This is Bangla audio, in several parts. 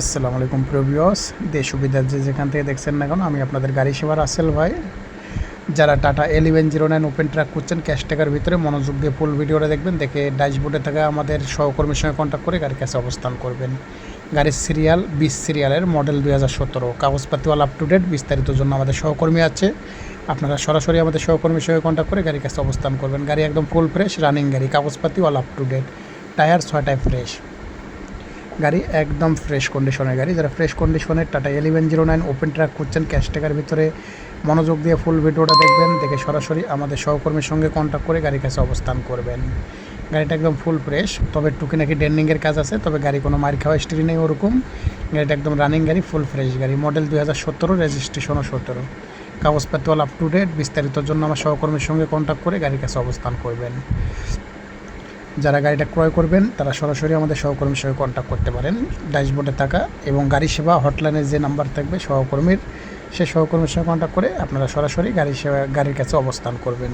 আসসালামু আলাইকুম প্রবিয়স দেশ সুবিধার যে যেখান থেকে দেখছেন না কেন, আমি আপনাদের গাড়ি সেবার আসেল ভাই। যারা Tata eleven zero nine open truck করছেন ক্যাশ টাকার ভিতরে মনোযোগ দিয়ে ফুল ভিডিওটা দেখবেন, দেখে ড্যাশবোর্ডে থাকা আমাদের সহকর্মীর সঙ্গে কন্ট্যাক্ট করে গাড়ির কাছে অবস্থান করবেন। গাড়ির সিরিয়াল বিশ সিরিয়ালের মডেল দুই হাজার সতেরো, কাগজপাতিওয়াল আপ টু ডেট বিস্তারিত জন্য আমাদের সহকর্মী আছে। আপনারা সরাসরি আমাদের সহকর্মীর সঙ্গে কন্ট্যাক্ট করে গাড়ির কাছে অবস্থান করবেন। গাড়ি একদম ফুল ফ্রেশ রানিং গাড়ি কাগজপাতি all up to date tyre ছয়টায় ফ্রেশ গাড়ি, একদম ফ্রেশ কন্ডিশনের গাড়ি। যারা ফ্রেশ কন্ডিশনের Tata eleven zero nine open truck করছেন ক্যাশ টাকার ভিতরে মনোযোগ দিয়ে ফুল ভিডিওটা দেখবেন, দেখে সরাসরি আমাদের সহকর্মীর সঙ্গে কন্ট্যাক্ট করে গাড়ির কাছে অবস্থান করবেন। গাড়িটা একদম ফুল ফ্রেশ তবে টুকি নাকি ডেন্ডিংয়ের কাজ আছে, তবে গাড়ি কোনো মার খাওয়া স্টিরি নেই ওরকম। গাড়িটা একদম রানিং গাড়ি ফুল ফ্রেশ গাড়ি। মডেল দুই হাজার সতেরো রেজিস্ট্রেশনও সতেরো। কাগজপত্র আপ টু ডেট বিস্তারিতর জন্য আমার সহকর্মীর সঙ্গে কন্ট্যাক্ট করে গাড়ির কাছে অবস্থান করবেন। যারা গাড়িটা ক্রয় করবেন, তারা সরাসরি আমাদের সহকর্মীর সঙ্গে কন্ট্যাক্ট করতে পারেন ড্যাশবোর্ডে থাকা এবং গাড়ি সেবা হটলাইনের যে নাম্বার থাকবে, সহকর্মীর, সে সহকর্মীর সঙ্গে কন্ট্যাক্ট করে আপনারা সরাসরি গাড়ি সেবা, গাড়ির কাছে অবস্থান করবেন।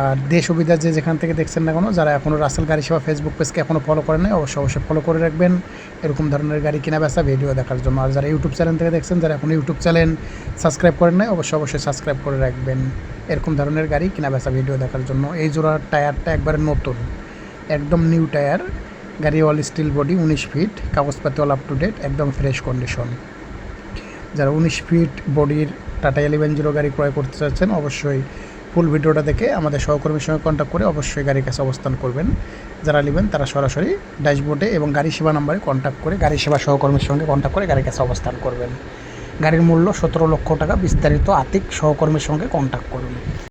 আর দেশ সুবিধা যে যেখান থেকে দেখছেন না কোনো, যারা এখনও রাসেল গাড়ি সেবা ফেসবুক পেজকে এখনও ফলো করেন নাই, অবশ্যই অবশ্যই ফলো করে রাখবেন। এরকম ধরনের গাড়ি কেনা বেচা ভিডিও দেখার জন্য। আর যারা ইউটিউব চ্যানেল থেকে দেখছেন, যারা এখন ইউটিউব চ্যানেল সাবস্ক্রাইব করেন নাই, অবশ্যই অবশ্যই সাবস্ক্রাইব করে রাখবেন। এরকম ধরনের গাড়ি কেনা বেচা ভিডিও দেখার জন্য। এই জোড়ার টায়ারটা একবারে নতুন। একদম নিউ টায়ার, গাড়ি অল স্টিল বডি উনিশ ফিট কাগজপাতি অল আপ টু ডেট একদম ফ্রেশ কন্ডিশন যারা উনিশ ফিট বডির টাটা এলিভেন জিরো গাড়ি ক্রয় করতে চাচ্ছেন, অবশ্যই ফুল ভিডিওটা দেখে আমাদের সহকর্মীর সঙ্গে কন্ট্যাক্ট করে অবশ্যই গাড়ির কাছে অবস্থান করবেন। যারা নেবেন তারা সরাসরি ড্যাশবোর্ডে এবং গাড়ি সেবা নাম্বারে কন্ট্যাক্ট করে গাড়ি সেবা সহকর্মীর সঙ্গে কন্ট্যাক্ট করে গাড়ির কাছে অবস্থান করবেন। গাড়ির মূল্য সতেরো লক্ষ টাকা, বিস্তারিত আতিক সহকর্মীর সঙ্গে কন্ট্যাক্ট করুন।